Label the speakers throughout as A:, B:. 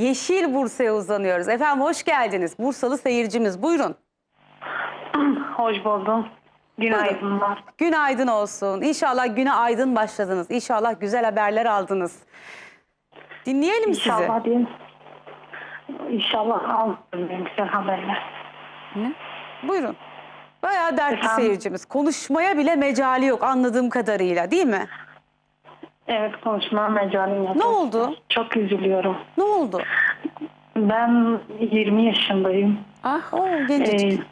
A: Yeşil Bursa'ya uzanıyoruz. Efendim hoş geldiniz. Bursalı seyircimiz. Buyurun.
B: Hoş buldum. Günaydınlar.
A: Günaydın olsun. İnşallah güne aydın başladınız. İnşallah güzel haberler aldınız. Dinleyelim sizi.
B: İnşallah diyeyim. İnşallah alırım güzel haberler.
A: Buyurun. Bayağı dertli
B: Efendim?
A: seyircimiz. Konuşmaya bile mecali yok anladığım kadarıyla değil mi?
B: Evet konuşma mecalim yok.
A: Ne oldu?
B: Çok üzülüyorum.
A: Ne oldu?
B: Ben 20 yaşındayım.
A: Ah o gencecik.
B: Ee,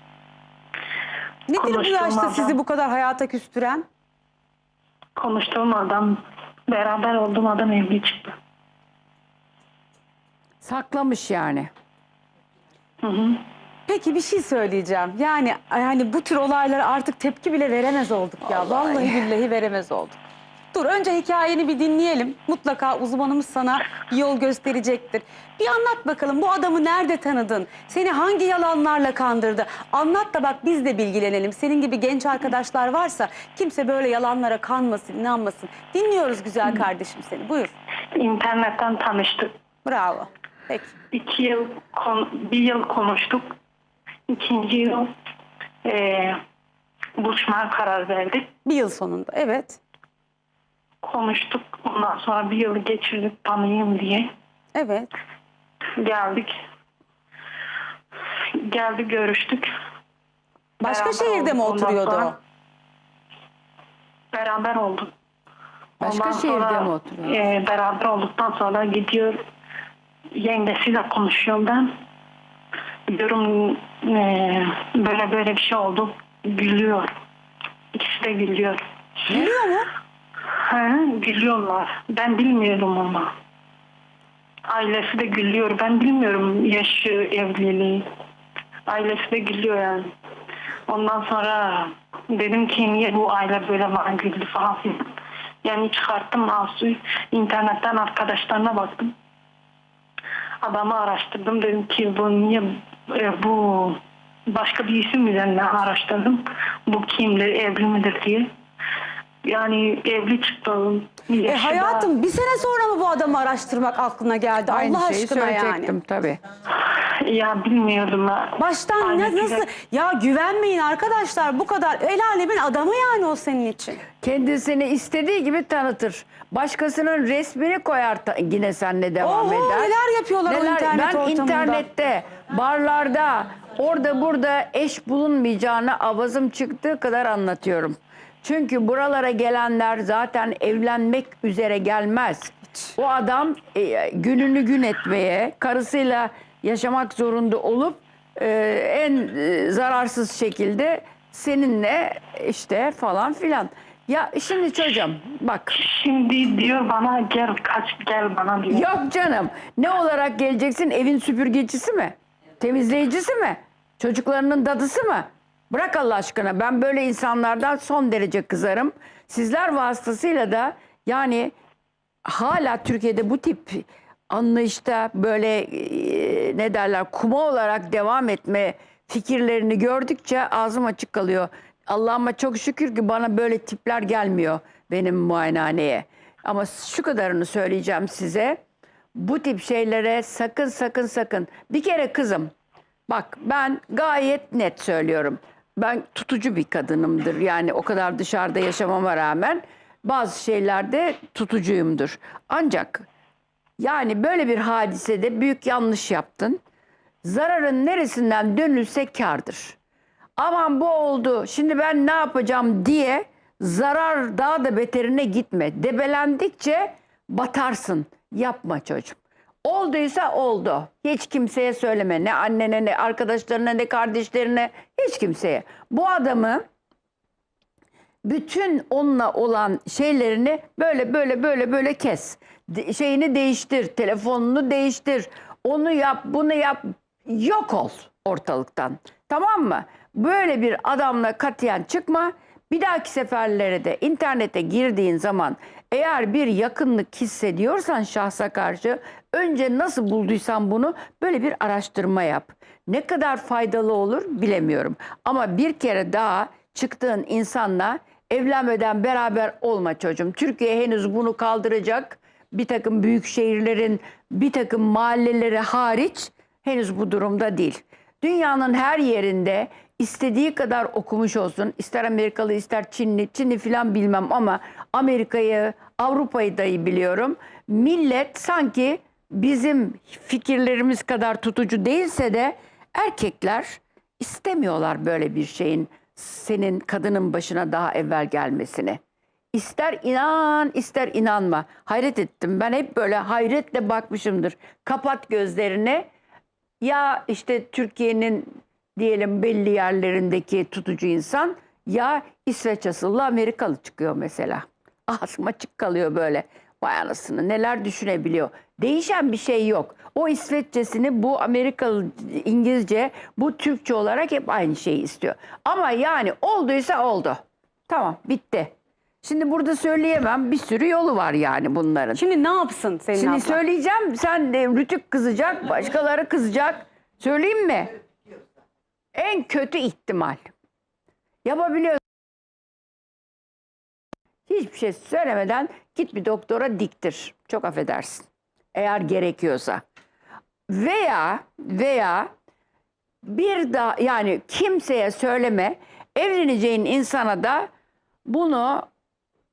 A: Nedir bu yaşta
B: adam-
A: sizi bu kadar hayata küstüren?
B: konuştuğum adam, beraber olduğum adam evli çıktı.
C: Saklamış yani.
B: Hı hı.
A: Peki bir şey söyleyeceğim. Yani yani bu tür olaylara artık tepki bile veremez olduk ya. Vallahi billahi veremez olduk. Dur önce hikayeni bir dinleyelim. Mutlaka uzmanımız sana bir yol gösterecektir. Bir anlat bakalım bu adamı nerede tanıdın? Seni hangi yalanlarla kandırdı? Anlat da bak biz de bilgilenelim. Senin gibi genç arkadaşlar varsa kimse böyle yalanlara kanmasın, inanmasın. Dinliyoruz güzel kardeşim seni. Buyur.
B: İnternetten tanıştık.
A: Bravo. Peki.
B: İki yıl, bir yıl konuştuk. İkinci yıl eee buluşmaya karar verdik.
A: Bir yıl sonunda. Evet.
B: Konuştuk. Ondan sonra bir yıl geçirdik tanıyayım diye.
A: Evet.
B: Geldik. Geldi görüştük.
A: Başka
B: Beraber
A: şehirde mi
B: olduk. Ondan
A: oturuyordu
B: sonra
A: o?
B: Beraber olduk.
C: Başka
B: Ondan
C: şehirde
B: sonra,
C: mi oturuyor?
B: e, beraber olduktan sonra gidiyor yengesiyle konuşuyorum ben. Diyorum e, böyle böyle bir şey oldu. Gülüyor. İkisi de gülüyor.
A: Biliyor mu?
B: He, gülüyorlar. Ben bilmiyorum ama. Ailesi de gülüyor. Ben bilmiyorum yaşı, evliliği. Ailesi de gülüyor yani. Ondan sonra dedim ki niye bu aile böyle bana güldü falan. Yani çıkarttım Asu'yu. internetten arkadaşlarına baktım. Adamı araştırdım. Dedim ki bu niye e, bu başka bir isim üzerinden araştırdım. Bu kimdir, evli midir diye. Yani evli çıktı.
A: E hayatım bir sene sonra mı bu adamı araştırmak aklına geldi?
C: Aynı
A: Allah
C: şeyi
A: aşkına
C: söyleyecektim
A: yani.
C: tabii.
B: Ya bilmiyordum ben.
A: Baştan ne, nasıl? Ya güvenmeyin arkadaşlar bu kadar. El alemin adamı yani o senin için.
C: Kendisini istediği gibi tanıtır. Başkasının resmini koyar ta- yine seninle devam
A: Oho,
C: eder.
A: neler yapıyorlar o internet
C: ben
A: ortamında.
C: internette, barlarda, orada burada eş bulunmayacağını avazım çıktığı kadar anlatıyorum. Çünkü buralara gelenler zaten evlenmek üzere gelmez. O adam e, gününü gün etmeye, karısıyla yaşamak zorunda olup e, en e, zararsız şekilde seninle işte falan filan. Ya şimdi çocuğum bak
B: Şimdi diyor bana gel kaç gel bana diyor.
C: Yok canım. Ne olarak geleceksin? Evin süpürgecisi mi? Temizleyicisi mi? Çocuklarının dadısı mı? Bırak Allah aşkına. Ben böyle insanlardan son derece kızarım. Sizler vasıtasıyla da yani hala Türkiye'de bu tip anlayışta böyle e, ne derler kuma olarak devam etme fikirlerini gördükçe ağzım açık kalıyor. Allah'ıma çok şükür ki bana böyle tipler gelmiyor benim muayenehaneye. Ama şu kadarını söyleyeceğim size. Bu tip şeylere sakın sakın sakın. Bir kere kızım bak ben gayet net söylüyorum. Ben tutucu bir kadınımdır. Yani o kadar dışarıda yaşamama rağmen bazı şeylerde tutucuyumdur. Ancak yani böyle bir hadisede büyük yanlış yaptın. Zararın neresinden dönülse kardır. Aman bu oldu şimdi ben ne yapacağım diye zarar daha da beterine gitme. Debelendikçe batarsın. Yapma çocuğum. Olduysa oldu. Hiç kimseye söyleme. Ne annene ne arkadaşlarına ne kardeşlerine hiç kimseye. Bu adamı bütün onunla olan şeylerini böyle böyle böyle böyle kes. De- şeyini değiştir, telefonunu değiştir. Onu yap, bunu yap. Yok ol ortalıktan. Tamam mı? Böyle bir adamla katiyen çıkma. Bir dahaki seferlere de internete girdiğin zaman eğer bir yakınlık hissediyorsan şahsa karşı önce nasıl bulduysan bunu böyle bir araştırma yap. Ne kadar faydalı olur bilemiyorum. Ama bir kere daha çıktığın insanla evlenmeden beraber olma çocuğum. Türkiye henüz bunu kaldıracak bir takım büyük şehirlerin bir takım mahalleleri hariç henüz bu durumda değil. Dünyanın her yerinde istediği kadar okumuş olsun, ister Amerikalı ister Çinli, Çinli filan bilmem ama Amerika'yı, Avrupa'yı dahi biliyorum. Millet sanki bizim fikirlerimiz kadar tutucu değilse de erkekler istemiyorlar böyle bir şeyin senin kadının başına daha evvel gelmesini. İster inan ister inanma. Hayret ettim. Ben hep böyle hayretle bakmışımdır. Kapat gözlerini. Ya işte Türkiye'nin diyelim belli yerlerindeki tutucu insan ya İsveç asıllı Amerikalı çıkıyor mesela. Ağzım açık kalıyor böyle. Vay anasını neler düşünebiliyor. Değişen bir şey yok. O İsveççesini bu Amerikalı İngilizce bu Türkçe olarak hep aynı şeyi istiyor. Ama yani olduysa oldu. Tamam bitti. Şimdi burada söyleyemem bir sürü yolu var yani bunların.
A: Şimdi ne yapsın senin
C: Şimdi
A: ablan?
C: söyleyeceğim sen de Rütük kızacak başkaları kızacak. Söyleyeyim mi? En kötü ihtimal. Yapabiliyorsun. Hiçbir şey söylemeden git bir doktora diktir. Çok affedersin. Eğer gerekiyorsa. Veya veya bir daha yani kimseye söyleme. Evleneceğin insana da bunu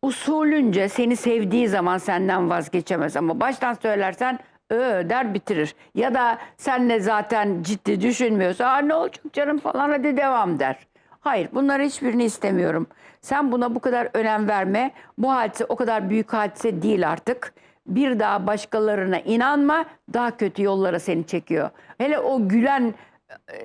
C: usulünce seni sevdiği zaman senden vazgeçemez ama baştan söylersen ö der bitirir. Ya da senle zaten ciddi düşünmüyorsa ne olacak canım falan hadi devam der. Hayır bunların hiçbirini istemiyorum. Sen buna bu kadar önem verme. Bu hadise o kadar büyük hadise değil artık. Bir daha başkalarına inanma daha kötü yollara seni çekiyor. Hele o gülen e,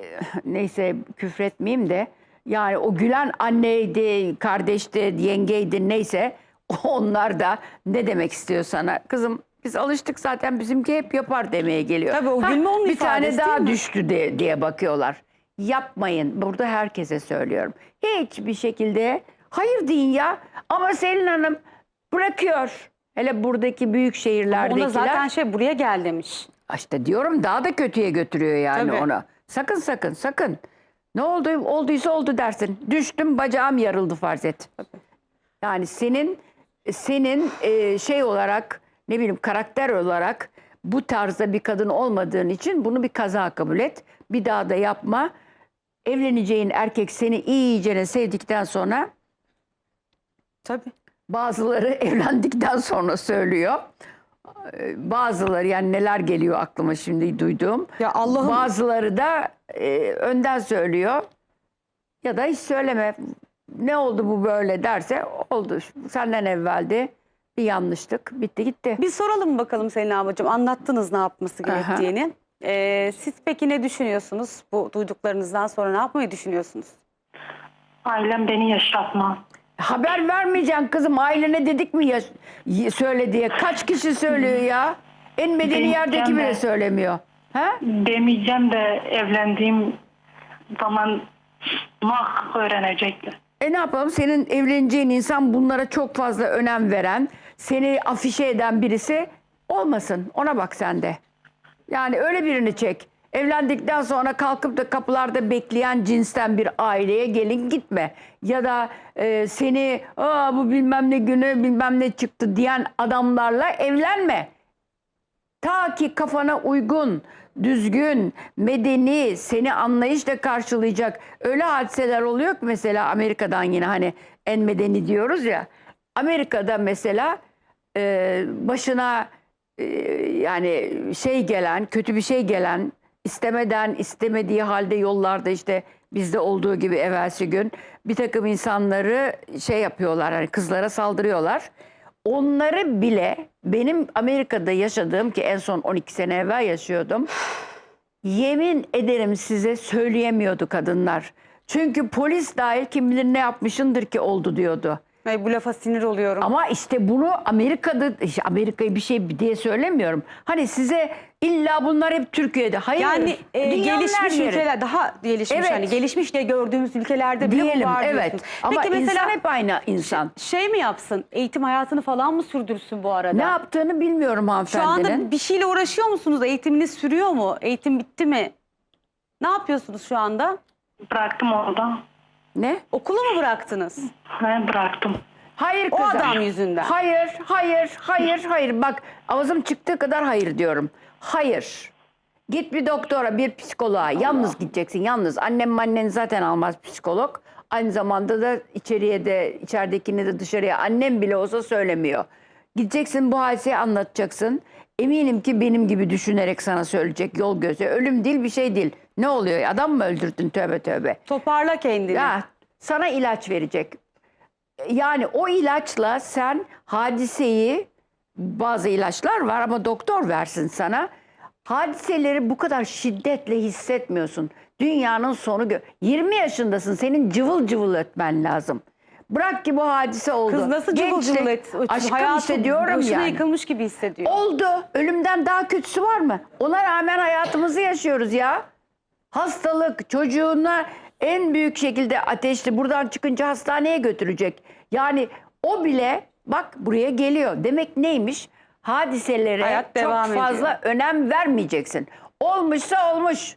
C: neyse küfretmeyeyim de yani o gülen anneydi, kardeşti, yengeydi neyse onlar da ne demek istiyor sana? Kızım biz alıştık zaten bizimki hep yapar demeye geliyor.
A: Tabii o gülme onun
C: Bir tane daha
A: mi?
C: düştü de- diye bakıyorlar. Yapmayın. Burada herkese söylüyorum. Hiçbir şekilde hayır deyin ya. Ama Selin Hanım bırakıyor. Hele buradaki büyük şehirlerdekiler.
A: Ona zaten şey buraya gel demiş.
C: İşte diyorum daha da kötüye götürüyor yani
A: Tabii.
C: onu. Sakın sakın sakın. Ne oldu? Olduysa oldu dersin. Düştüm bacağım yarıldı farz et. Yani senin senin e, şey olarak ne bileyim karakter olarak bu tarzda bir kadın olmadığın için bunu bir kaza kabul et. Bir daha da yapma. Evleneceğin erkek seni iyicene sevdikten sonra
A: Tabii.
C: Bazıları evlendikten sonra söylüyor. Bazıları yani neler geliyor aklıma şimdi duyduğum.
A: Ya Allah'ım-
C: Bazıları da e, önden söylüyor. Ya da hiç söyleme. Ne oldu bu böyle derse oldu. Senden evveldi. Bir yanlışlık. Bitti gitti.
A: Bir soralım bakalım Selin ablacığım. Anlattınız ne yapması
C: Aha.
A: gerektiğini. Ee, siz peki ne düşünüyorsunuz? Bu duyduklarınızdan sonra ne yapmayı düşünüyorsunuz?
B: Ailem beni yaşatmaz.
C: Haber vermeyeceksin kızım. Ailene dedik mi ya söyle diye. Kaç kişi söylüyor ya? En medeni yerdeki bile söylemiyor. Ha?
B: Demeyeceğim de evlendiğim zaman mah öğrenecekler.
C: E ne yapalım? Senin evleneceğin insan bunlara çok fazla önem veren, seni afişe eden birisi olmasın. Ona bak sen de. Yani öyle birini çek. Evlendikten sonra kalkıp da kapılarda bekleyen cinsten bir aileye gelin gitme. Ya da e, seni Aa, bu bilmem ne günü bilmem ne çıktı diyen adamlarla evlenme. Ta ki kafana uygun, düzgün, medeni, seni anlayışla karşılayacak öyle hadiseler oluyor ki mesela Amerika'dan yine hani en medeni diyoruz ya. Amerika'da mesela e, başına e, yani şey gelen, kötü bir şey gelen, istemeden istemediği halde yollarda işte bizde olduğu gibi evvelsi gün bir takım insanları şey yapıyorlar, hani kızlara saldırıyorlar. Onları bile benim Amerika'da yaşadığım ki en son 12 sene evvel yaşıyordum. Yemin ederim size söyleyemiyordu kadınlar. Çünkü polis dahil kim bilir ne yapmışındır ki oldu diyordu.
A: Ay, bu lafa sinir oluyorum.
C: Ama işte bunu Amerika'da, işte Amerika'yı bir şey diye söylemiyorum. Hani size illa bunlar hep Türkiye'de. Hayır.
A: yani e,
C: dünyanın her
A: gelişmiş
C: yeri.
A: ülkeler daha gelişmiş
C: Evet.
A: hani gelişmiş diye gördüğümüz ülkelerde bile
C: Diyelim
A: bu var
C: evet.
A: diyorsunuz.
C: Ama
A: Peki mesela
C: insan hep aynı insan.
A: şey mi yapsın? Eğitim hayatını falan mı sürdürsün bu arada?
C: Ne yaptığını bilmiyorum
A: Şu
C: hanımefendinin.
A: anda bir şeyle uğraşıyor musunuz? Eğitiminiz sürüyor mu? Eğitim bitti mi? Ne yapıyorsunuz şu anda?
B: Bıraktım onu da.
C: Ne?
A: Okulu mu bıraktınız?
B: He, bıraktım.
C: Hayır
A: O
C: kızım.
A: adam yüzünden.
C: Hayır, hayır, hayır, hayır. Bak ağzım çıktığı kadar hayır diyorum. Hayır. Git bir doktora, bir psikoloğa. Yalnız gideceksin, yalnız. Annem annen zaten almaz psikolog. Aynı zamanda da içeriye de, içeridekini de dışarıya annem bile olsa söylemiyor. Gideceksin bu hadiseyi anlatacaksın. Eminim ki benim gibi düşünerek sana söyleyecek yol gözü. Ölüm değil bir şey değil. Ne oluyor? Adam mı öldürdün tövbe tövbe.
A: Toparla kendini.
C: Ya sana ilaç verecek. Yani o ilaçla sen hadiseyi bazı ilaçlar var ama doktor versin sana. Hadiseleri bu kadar şiddetle hissetmiyorsun. Dünyanın sonu gö- 20 yaşındasın. Senin cıvıl cıvıl ötmen lazım. Bırak ki bu hadise oldu.
A: Kız nasıl cıvıl cıvıl et.
C: Aşkım
A: Hayatı
C: hissediyorum
A: başına
C: yani.
A: yıkılmış gibi hissediyor.
C: Oldu. Ölümden daha kötüsü var mı? Ona rağmen hayatımızı yaşıyoruz ya. Hastalık çocuğuna en büyük şekilde ateşli buradan çıkınca hastaneye götürecek. Yani o bile bak buraya geliyor. Demek neymiş? Hadiselere
A: Hayat
C: çok
A: devam
C: fazla
A: ediyor.
C: önem vermeyeceksin. Olmuşsa olmuş.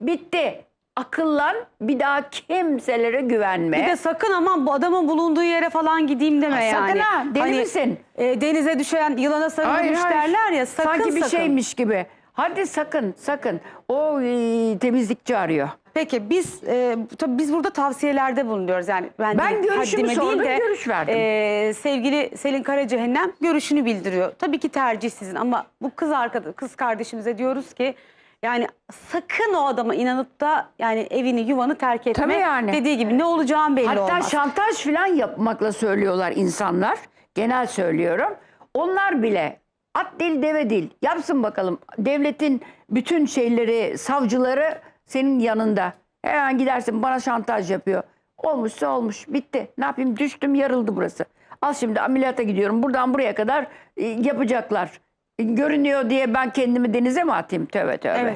C: Bitti. Akıllan bir daha kimselere güvenme.
A: Bir de sakın aman bu adamın bulunduğu yere falan gideyim deme
C: Ha,
A: yani.
C: sakın ha, deli misin?
A: e, denize düşen yılana sarılmış derler ya sakın
C: Sanki bir
A: sakın.
C: şeymiş gibi. Hadi sakın sakın. O e, temizlikçi arıyor.
A: Peki biz e, tabii biz burada tavsiyelerde bulunuyoruz yani ben,
C: Ben
A: değil,
C: görüşümü
A: haddime
C: sordum, görüş verdim.
A: e, sevgili Selin Karacehennem görüşünü bildiriyor. Tabii ki tercih sizin ama bu kız arkadaş kız kardeşimize diyoruz ki yani sakın o adama inanıp da yani evini yuvanı terk etme.
C: Tabii yani.
A: Dediği gibi ne olacağın belli
C: Hatta
A: olmaz.
C: şantaj falan yapmakla söylüyorlar insanlar. Genel söylüyorum. Onlar bile at değil deve değil. Yapsın bakalım. Devletin bütün şeyleri, savcıları senin yanında. Hemen gidersin bana şantaj yapıyor. Olmuşsa olmuş. Bitti. Ne yapayım? Düştüm yarıldı burası. Al şimdi ameliyata gidiyorum. Buradan buraya kadar e, yapacaklar. E, Görünüyor diye ben kendimi denize mi atayım? Tövbe tövbe.
A: Evet.